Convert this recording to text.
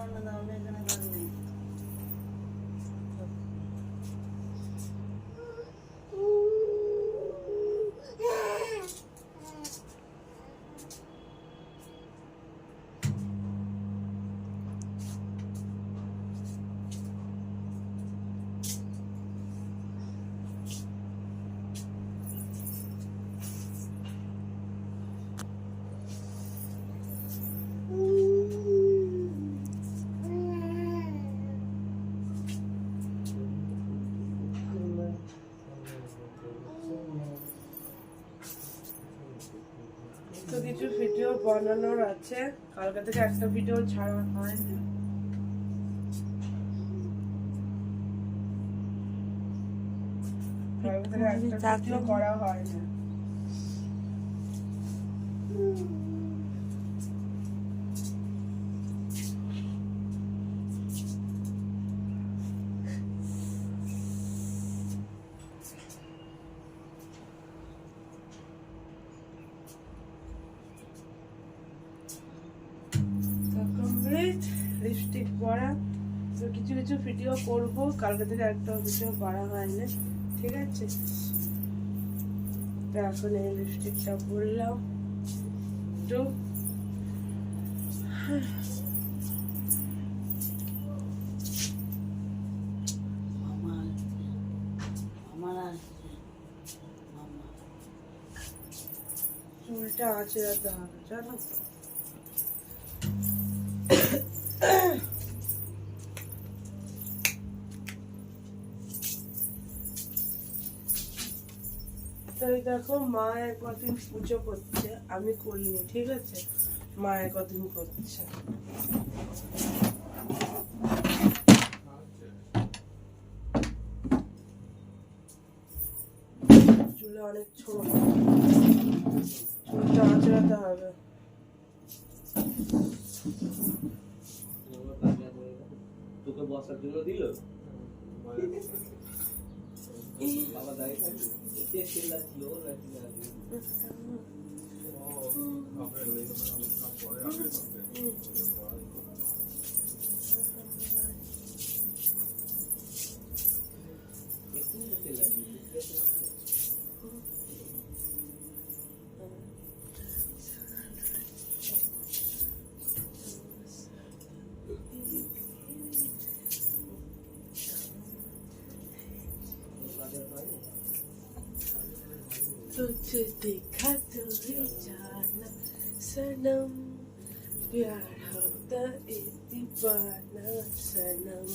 那个那个那个 তো কিছু ভিডিও বানানোর আছে। কালকে থেকে একটা ভিডিও ছাড়া হয়নি কালকে থেকে একটা ভিডিও করা হয়নি কমপ্লিট লিপস্টিক পরা। তো কিছু কিছু ভিডিও করব। কালকে থেকে একটা ভিডিও করা হয়নি। ঠিক আছে? তো এখন এই লিপস্টিকটা পরলাম। তো চুলটা আঁচড়াতে হবে জানো তো তো দেখো মা কদিন পুজো করছে আমি করিনি ঠিক আছে? মা কদিন করছে। চুলে অনেক ছোট। চুলটা আঁচড়াতে হবে। তোকে বসার জন্য দিল? বাবা तुझ दिखत जाना सनम। प्यार होता इतिबाना सनम।